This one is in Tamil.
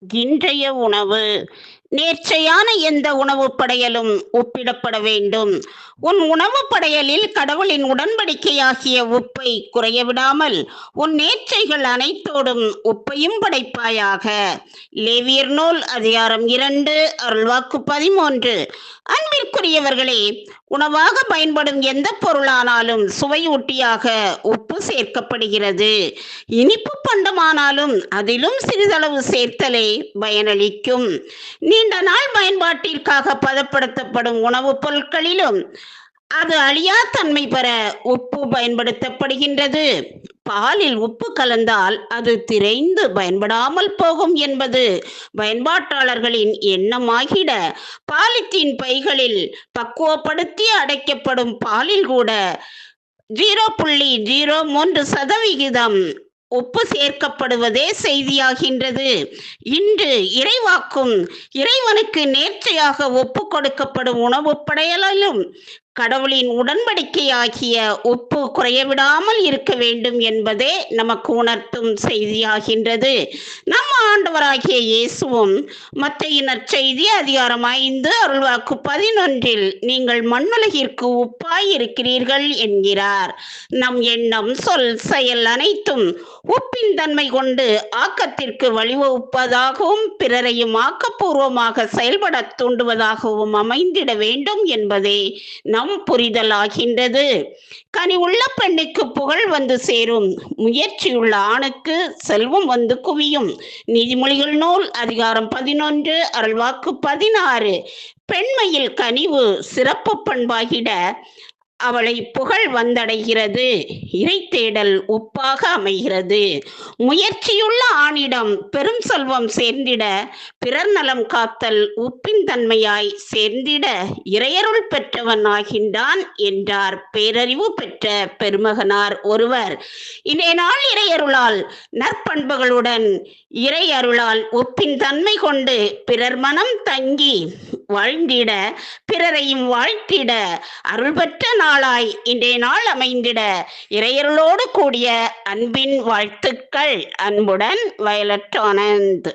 இன்றைய உணவு. நேர்ச்சையான எந்த உணவு படையலும் ஒப்பிடப்பட வேண்டும். உன் உணவு படையலில் கடவுளின் உடன்படிக்கையாகிய உப்பை குறைய விடாமல் உன் நேர்ச்சைகள் அனைத்தோடும் உப்பையும் படைப்பாயாக. லேவியர் நூல் அதிகாரம் இரண்டு அருள்வாக்கு பதிமூன்று. அன்புக்குரியவர்களே உணவாக பயன்படும் எந்த பொருளானாலும் சுவையூட்டியாக உப்பு சேர்க்கப்படுகிறது. இனிப்பு பண்டமானாலும் அதிலும் சிறிதளவு சேர்த்தலே பயனளிக்கும். நீண்ட நாள் பயன்பாட்டிற்காக பதப்படுத்தப்படும் உணவுப் பொருட்களிலும் அது அழியா தன்மை பெற உப்பு பயன்படுத்தப்படுகின்றது. பாலில் உப்பு கலந்தால் அது திரைந்து பயன்படாமல் போகும் என்பது பயன்பாட்டாளர்களின் எண்ணமாகிட. பாலித்தீன் பைகளில் பக்குவப்படுத்தி அடைக்கப்படும் பாலில் கூட ஜீரோ புள்ளி ஜீரோ மூன்று சதவிகிதம் உப்பு சேர்க்கப்படுவதே செய்தியாகின்றது. இன்று இறைவாக்கும் இறைவனுக்கு நேர்ச்சையாக ஒப்பு கொடுக்கப்படும் உணவு படையலிலும் கடவுளின் உடன்படிக்கையாகிய உப்பு குறையவிடாமல் இருக்க வேண்டும் என்பதே நமக்கு உணர்த்தும் செய்தியாகின்றது. நம் ஆண்டவராகிய இயேசுவும் மத்திய நற்செய்தி அதிகாரம் ஐந்து அருள்வாக்கு பதினொன்றில் நீங்கள் மண்ணுலகிற்கு உப்பாய் இருக்கிறீர்கள் என்கிறார். நம் எண்ணம் சொல் செயல் அனைத்தும் உப்பின் தன்மை கொண்டு ஆக்கத்திற்கு வழிவகுப்பதாகவும் பிறரையும் ஆக்கப்பூர்வமாக செயல்பட தூண்டுவதாகவும் அமைந்திட வேண்டும் என்பதே நம் புரிதல் ஆகின்றது கனி உள்ள பெண்ணுக்கு புகழ் வந்து சேரும். முயற்சியுள்ள ஆணுக்கு செல்வம் வந்து குவியும். நீதிமொழிகள் நூல் அதிகாரம் பதினொன்று அருள்வாக்கு பதினாறு. பெண்மையில் கனிவு சிறப்பு பண்பாகிட அவளை புகழ் வந்தடைகிறது. இறை தேடல் உப்பாக அமைகிறது. முயற்சியுள்ள ஆணிடம் பெரும் செல்வம் சேர்ந்திட பிறர் நலம் காத்தல் உப்பின் தன்மையாய் சேர்ந்திட இறையருள் பெற்றவன் ஆகின்றான் என்றார் பேரறிவு பெற்ற பெருமகனார் ஒருவர். இன்றைய நாள் இறையருளால் நற்பண்புகளுடன் இறையருளால் உப்பின் தன்மை கொண்டு பிறர் மனம் தங்கி வாழ்ந்திட பிறரையும் வாழ்த்திட அருள் பெற்ற நாளாய் இன்றைய நாள் அமைந்திட. இறையருளோடு கூடிய அன்பின் வாழ்த்துக்கள். அன்புடன் வயலட் ஆனந்த்.